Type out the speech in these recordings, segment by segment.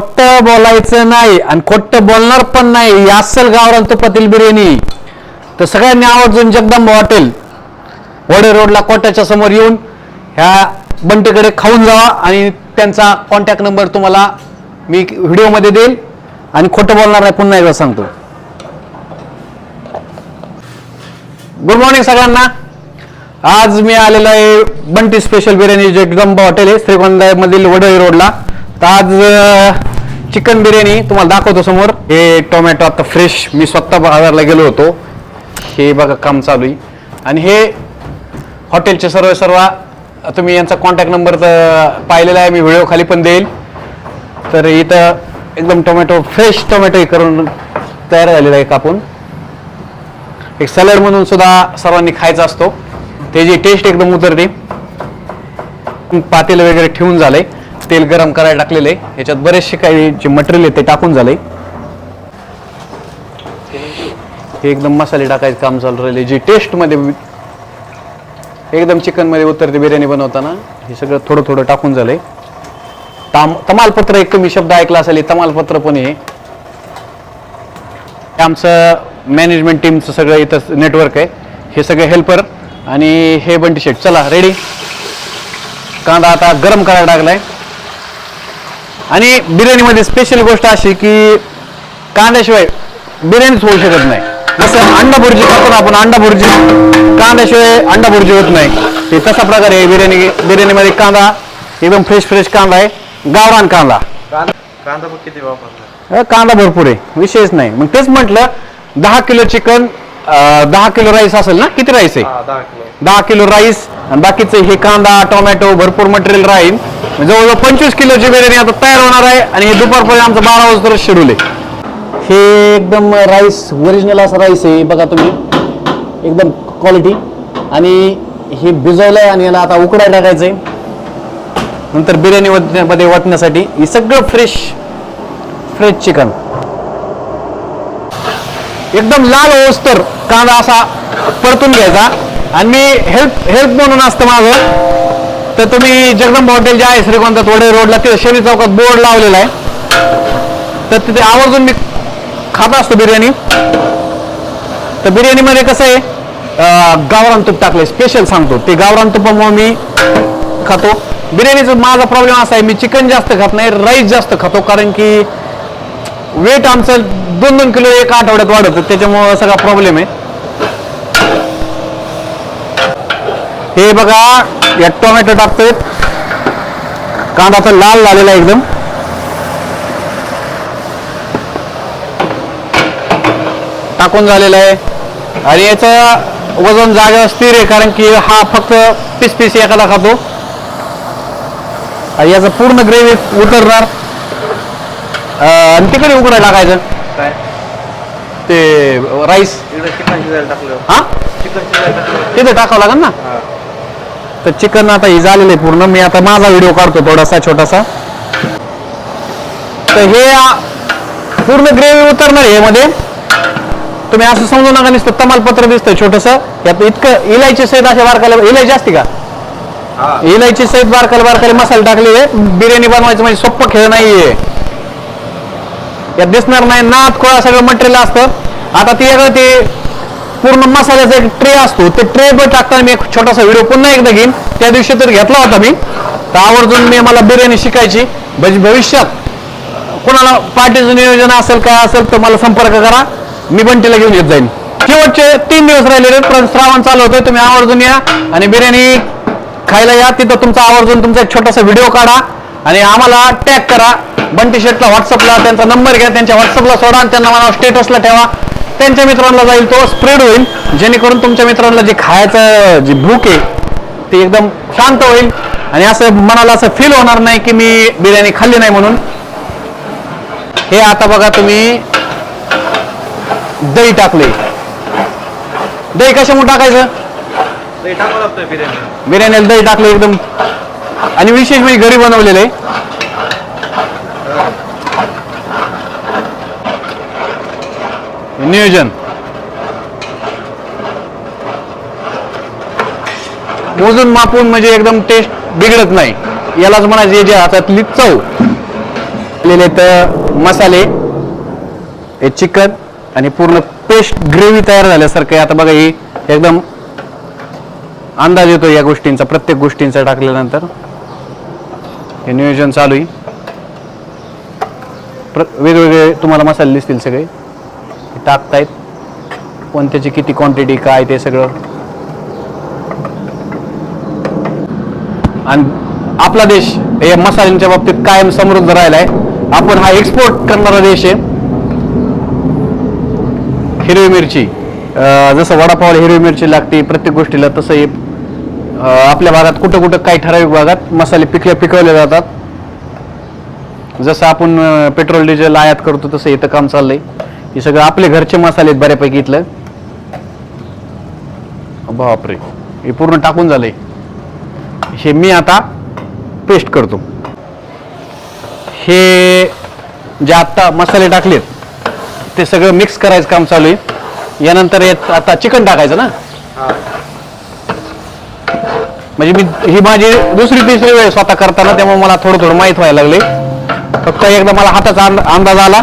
खोट बोलायचं नाही आणि खोट बोलणार पण नाही यासल अस्सल गावरान तुपातील बिर्याणी. तर सगळ्यांनी आवर्जून जगदंबा हॉटेल वडे रोडला कोट्याच्या समोर येऊन ह्या बंटीकडे खाऊन जावा आणि त्यांचा कॉन्टॅक्ट नंबर तुम्हाला मी व्हिडिओमध्ये देईल आणि खोटं बोलणार नाही पुन्हा एकदा सांगतो. गुड मॉर्निंग सगळ्यांना. आज मी आलेलो आहे बंटी स्पेशल बिर्याणी जगदंबा हॉटेल आहे श्रीगोंदामधील वडळी रोडला. तर आज चिकन बिर्याणी तुम्हाला दाखवतो समोर. हे टोमॅटो आता फ्रेश मी स्वतः बाजारला गेलो होतो. हे बघा काम चालू आहे. आणि हे हॉटेलचे सर्व सर्व तुम्ही यांचा कॉन्टॅक्ट नंबर तर पाहिलेला आहे. मी व्हिडिओ खाली पण देईल. तर इथं एकदम टोमॅटो फ्रेश टोमॅटो हे करून तयार झालेला आहे कापून एक सॅलड म्हणून सुद्धा सर्वांनी खायचा असतो. त्याची टेस्ट एकदम उतरते पातेलं वगैरे ठेवून झालंय तेल गरम करायला टाकलेलं आहे. ह्याच्यात बरेचसे काही जे मटेरियल आहे ते टाकून झालंय. हे एकदम मसाले टाकायचं काम चालू राहिले जी टेस्टमध्ये एकदम चिकनमध्ये उतरते बिर्याणी बनवताना हे सगळं थोडं थोडं टाकून झालंय. ताम तमालपत्र एक कमी शब्द ऐकला असेल तमालपत्र पण हे आमचं मॅनेजमेंट टीमचं सगळं इथं नेटवर्क आहे. हे सगळे हेल्पर आणि हे बंटी शेट चला रेडी कांदा आता गरम करायला टाकलाय आणि बिर्याणीमध्ये स्पेशल गोष्ट अशी की कांद्याशिवाय बिर्याणीच होऊ शकत नाही. जसं अंडा भुर्जी करतो ना आपण अंडा भुर्जी कांद्याशिवाय अंडा भुर्जी होत नाही. ते तसा प्रकार आहे बिर्याणी बिर्याणीमध्ये कांदा एकदम फ्रेश फ्रेश कांदा आहे. गावरान कांदा. कांदा किती वापरला कांदा भरपूर आहे विशेष नाही. मग तेच म्हटलं दहा किलो चिकन दहा किलो राईस असेल ना? किती राईस आहे? दहा किलो. राईस आणि बाकीचे हे कांदा टोमॅटो भरपूर मटेरियल राहील. जवळजवळ पंचवीस किलोची बिर्याणी आता तयार होणार आहे आणि हे दुपारपर्यंत आमचं बारा वाजता शेड्यूल आहे. हे एकदम राईस ओरिजिनल असं राईस आहे बघा तुम्ही. एकदम क्वालिटी आणि हे भिजवलंय आणि याला आता उकडायला टाकायचंय. नंतर बिर्याणी मध्ये वाटण्यासाठी हे सगळं फ्रेश फ्रेश चिकन एकदम लाल ओस्तर कांदा असा परतून घ्यायचा. आणि मी हेल्प हेल्प म्हणून असतं माझं. तर तुम्ही जगदंब हॉटेल जे आहे श्रीगोंदा थोडे रोडला तिथे शनी चौकात बोर्ड लावलेला आहे. तर तिथे आवर्जून मी खात असतो बिर्याणी. तर बिर्याणीमध्ये कसं आहे गावरान तूप टाकलंय स्पेशल सांगतो. ते गावरान तुपामुळे मी खातो. बिर्याणीचा माझा प्रॉब्लेम असा आहे मी चिकन जास्त खात नाही राईस जास्त खातो कारण की वेट आमचं दोन दोन किलो एक आठवड्यात वाढत त्याच्यामुळं सगळा प्रॉब्लेम आहे. हे बघा यात टोमॅटो टाकतोय. कांदा तर लाल झालेला आहे एकदम. टाकून झालेला आहे. आणि याचं वजन जागेवर स्थिर आहे कारण की हा फक्त पीस पीस एखादा खातो. आणि याचं पूर्ण ग्रेव्ही उतरणार. आणि तिकडे उकडा टाकायचं. काय? ते राईस चिकन हा? चिकन तिथे टाकावं लागेल ना? तर चिकन आता हे झालेलं आहे पूर्ण. मी आता माझा व्हिडिओ काढतो थोडासा छोटासा. तर हे आ, पूर्ण ग्रेव्ही उतरणार आहे यामध्ये. तुम्ही असं समजू नका नुसतं तमालपत्र दिसतंय छोटस. यात इतकं इलायची सहित अशा बारकाला इलायची असते का? इलायची सहित बारकाला बारकाले मसाले टाकलेले बिर्याणी बनवायचं म्हणजे सोपं खेळ नाहीये. यात दिसणार नाही. नात खोळा सगळं मटेरियल असतं. आता ते वेगळं ते पूर्ण मसाल्याचा एक ट्रे असतो. ते ट्रे पण टाकताना मी एक छोटासा व्हिडिओ पुन्हा एकदा घेईन. त्या दिवशी तर घेतला होता मी. तर आवर्जून मी मला बिर्याणी शिकायची. म्हणजे भविष्यात कोणाला पार्टीचं नियोजन असेल काय असेल तर मला संपर्क करा. मी बंटीला घेऊन येत जाईन. शेवटचे तीन दिवस राहिलेले श्रावण चालू होतोय. तुम्ही आवर्जून या. आणि बिर्याणी खायला या. तिथं तुमचा आवर्जून तुमचा एक छोटासा व्हिडिओ काढा. आणि आम्हाला टॅग करा. बंटी शेटला व्हॉट्सअपला त्यांचा नंबर घ्या. त्यांच्या व्हॉट्सअपला सोडा. आणि त्यांना मला स्टेटसला ठेवा. त्यांच्या मित्रांना जाईल तो स्प्रेड होईल. जेणेकरून तुमच्या मित्रांना जे खायचं जी भूक आहे ती एकदम शांत होईल. आणि असं मनाला असं फील होणार नाही की मी बिर्याणी खाल्ली नाही म्हणून. हे आता बघा तुम्ही. दही टाकले. दही कशामुळे टाकायचं? बिर्याणीला दही टाकलं एकदम. आणि विशेष म्हणजे घरी बनवलेलं आहे. नियोजन. मोजून मापून म्हणजे एकदम टेस्ट बिघडत नाही. यालाच म्हणायचे जे हातातली चव. टाकलेले तर मसाले हे चिकन आणि पूर्ण पेस्ट ग्रेव्ही तयार झाल्यासारखं आता बघा ही एकदम अंदाज येतो या गोष्टींचा प्रत्येक गोष्टींचा टाकल्यानंतर. हे नियोजन चालू आहे. प्र वेगवेगळे तुम्हाला मसाले दिसतील सगळे. टाकतायत? पण त्याची किती क्वांटिटी काय ते सगळं? आणि आपला देश हे मसाल्यांच्या बाबतीत कायम समृद्ध राहिलाय. आपण हा एक्सपोर्ट करणारा देश आहे. हिरवी मिरची. जसं वडापावला हिरवी मिरची लागते प्रत्येक गोष्टीला तसं हे आपल्या भागात कुठं कुठं काही ठराविक भागात मसाले पिकले पिकवले जातात. जसं आपण पेट्रोल डिझेल आयात करतो तसं इथं काम चाललंय. हे सगळं आपले घरचे मसाले आहेत बऱ्यापैकी इथलं. बापरे हे पूर्ण टाकून झालंय. हे मी आता पेस्ट करतो. हे जे आत्ता मसाले टाकलेत ते सगळं मिक्स करायचं काम चालू आहे. यानंतर यात आता चिकन टाकायचं ना? म्हणजे मी ही माझी दुसरी तिसरी वेळ स्वतः करताना त्यामुळे मला थोडं थोडं माहीत व्हायला लागले फक्त एकदा मला हाताचा अंदाज आला.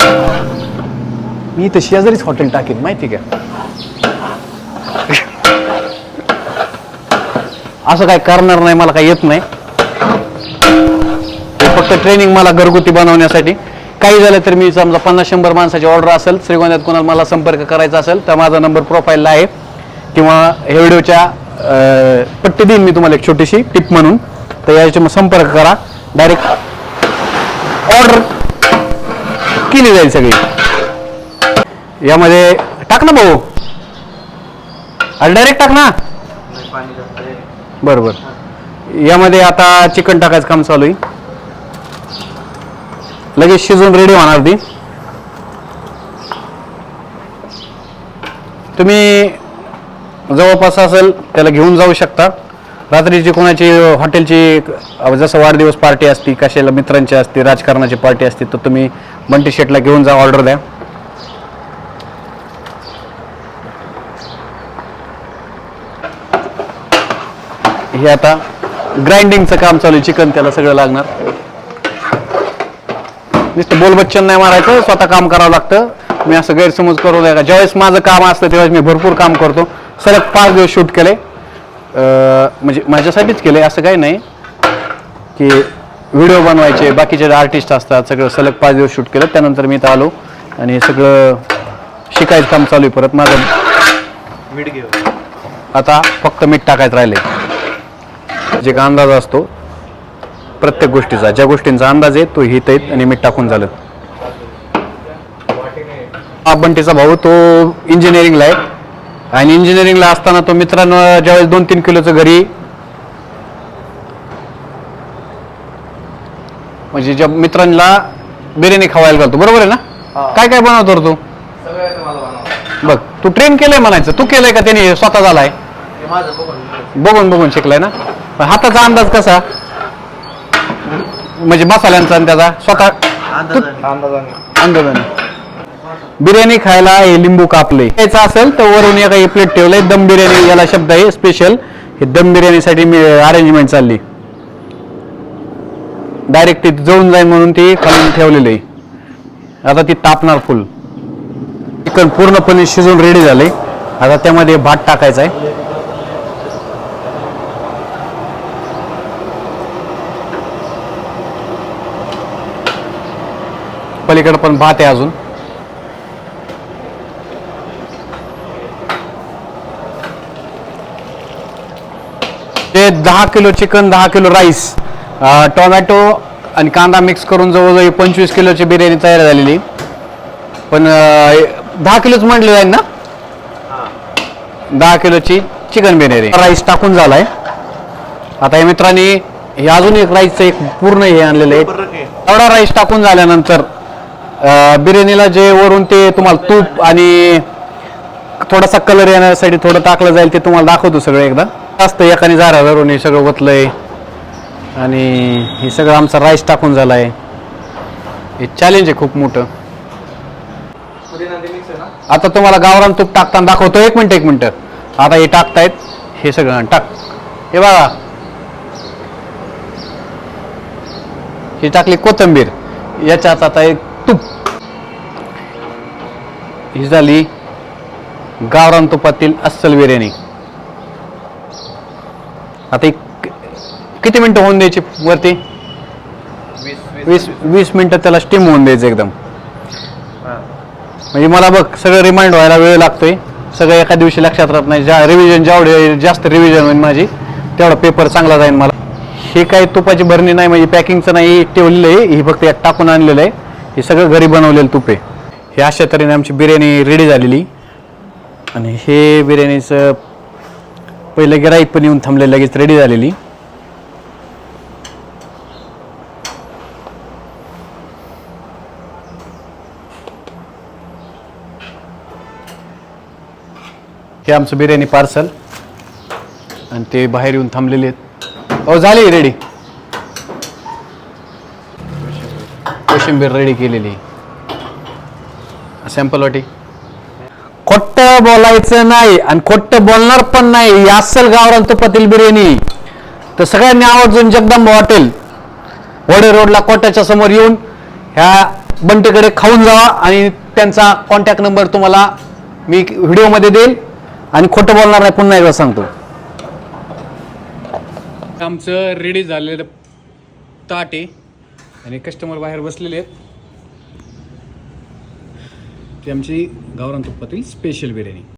मी इथं शेजारीच हॉटेल टाकेन माहिती का? असं काय करणार नाही मला काय येत नाही. फक्त ट्रेनिंग मला घरगुती बनवण्यासाठी. काही झालं तर मी समजा पन्नास शंभर माणसाची ऑर्डर असेल श्रीगोंद्यात कोणाला मला संपर्क करायचा असेल तर माझा नंबर प्रोफाईलला आहे. किंवा हे व्हिडिओच्या पट्टी देईन मी तुम्हाला एक छोटीशी टिप म्हणून. तर याच्या संपर्क करा. डायरेक्ट केली जाईल सगळी. यामध्ये टाक ना भाऊ. अरे डायरेक्ट टाक ना. बरोबर यामध्ये आता चिकन टाकायचं काम चालू आहे. लगेच शिजून रेडी होणार ती. तुम्ही जवळपास असेल त्याला घेऊन जाऊ शकता. रात्रीची कोणाची हॉटेलची जसं वाढदिवस पार्टी असती कशाला मित्रांची असते राजकारणाची पार्टी असते तर तुम्ही बंटी शेटला घेऊन जा ऑर्डर द्या. हे आता ग्राइंडिंगचं काम चालू आहे चिकन त्याला सगळं लागणार. नुसतं बोल बच्चन नाही मारायचं स्वतः काम करावं लागतं. मी असं गैरसमज करू नये का ज्यावेळेस माझं काम असतं त्यावेळेस मी भरपूर काम करतो. सलग पाच दिवस शूट केले. म्हणजे माझ्यासाठीच केले असं काही नाही. की व्हिडिओ बनवायचे बाकीचे आर्टिस्ट असतात सगळं सलग पाच दिवस शूट केलं त्यानंतर मी इथं आलो आणि हे सगळं शिकायचं काम चालू आहे परत माझं. मीठ घेऊ आता फक्त मीठ टाकायचं राहिले. जे का अंदाज असतो प्रत्येक गोष्टीचा ज्या गोष्टींचा अंदाज आहे तो हित येत आणि मीठ टाकून झालं. हा बंटीचा भाऊ तो इंजिनिअरिंगला आहे. आणि इंजिनिअरिंगला असताना तो मित्रांनो ज्यावेळेस दोन तीन किलोचं घरी म्हणजे ज्या मित्रांना बिर्याणी खावायला घालतो बरोबर आहे ना. काय काय बनवतो रे तू. बघ तू ट्रेन केलंय म्हणायचं. तू केलंय का त्याने? स्वतः झालाय. माझं बघून बघून शिकलाय ना? पण हाताचा अंदाज कसा? म्हणजे मसाल्यांचा आणि त्याचा स्वतः अंदाजाने. बिर्याणी खायला हे लिंबू कापले. यायचं असेल तर वरून एका हे प्लेट ठेवलंय. दम बिर्याणी याला शब्द आहे स्पेशल हे दम बिर्याणीसाठी मी अरेंजमेंट चालली. डायरेक्ट ती जळून जाईल म्हणून ती खालून ठेवलेली आहे. आता ती तापणार फुल चिकन पूर्णपणे शिजून रेडी झाले आता त्यामध्ये भात टाकायचा आहे. पलीकडे पण भात आहे अजून. ते दहा किलो चिकन दहा किलो राईस. टोमॅटो आणि कांदा मिक्स करून जवळजवळ पंचवीस किलोची बिर्याणी तयार झालेली. पण दहा किलोच म्हटलं जाईल ना? दहा किलोची चिकन बिर्याणी. राईस टाकून झालाय. आता या मित्रांनी हे अजून एक राईसचं एक पूर्ण हे आणलेलं आहे. एवढा राईस टाकून झाल्यानंतर बिर्याणीला जे वरून ते तुम्हाला तूप आणि थोडासा कलर येण्यासाठी थोडं टाकलं जाईल ते तुम्हाला दाखवतो सगळं एकदा. जास्त एकाने जारा धरून हे सगळं ओतलंय. आणि हे सगळं आमचा राईस टाकून झालाय. हे चॅलेंज आहे खूप मोठं. आता तुम्हाला गावरान तूप टाकताना दाखवतो. एक मिनटं एक मिनटं. आता हे टाकतायत. हे सगळं टाक. हे बघा. ही टाकली कोथंबीर. याच्यात आता एक तूप. ही झाली गावरान तुपातील अस्सल बिर्याणी. आता एक किती मिनिटं होऊन द्यायची वरती? वीस वीस. मिनिटं त्याला स्टीम होऊन द्यायचं एकदम. म्हणजे मला बघ सगळं रिमाइंड व्हायला वेळ लागतोय. सगळं एका दिवशी लक्षात राहत नाही. ज्या रिव्हिजन जेवढे जास्त रिव्हिजन होईल माझी तेवढा पेपर चांगला जाईल मला. हे काही तुपाची भरणी नाही म्हणजे पॅकिंगचं नाही ठेवलेलं आहे. ही फक्त यात टाकून आणलेलं आहे. हे सगळं घरी बनवलेलं तुप आहे. हे अशा तऱ्हेने आमची बिर्याणी रेडी झालेली. आणि हे बिर्याणीचं पहिलं गिराईक पण येऊन थांबले लगेच रेडी झालेली. हे आमचं बिर्याणी पार्सल. आणि ते बाहेर येऊन थांबलेले आहेत. हो झाली रेडी कोशिंबीर रेडी केलेली. सॅम्पल वाटी. खोट्ट बोलायचं नाही आणि खोट्ट बोलणार पण नाही. ही अस्सल गावरान तुपातील बिर्याणी. तर सगळ्यांनी आवर्जून जगदंबा हॉटेल वडे रोडला कोट्याच्या समोर येऊन ह्या बंटीकडे खाऊन जावा आणि त्यांचा कॉन्टॅक्ट नंबर तुम्हाला मी व्हिडिओमध्ये देईल. आणि खोटं बोलणार नाही पुन्हा एकदा सांगतो. आमचं रेडी झालेलं ताट आहे. आणि कस्टमर बाहेर बसलेले आहेत. ती आमची गावरान तुप्पातील स्पेशल बिर्याणी.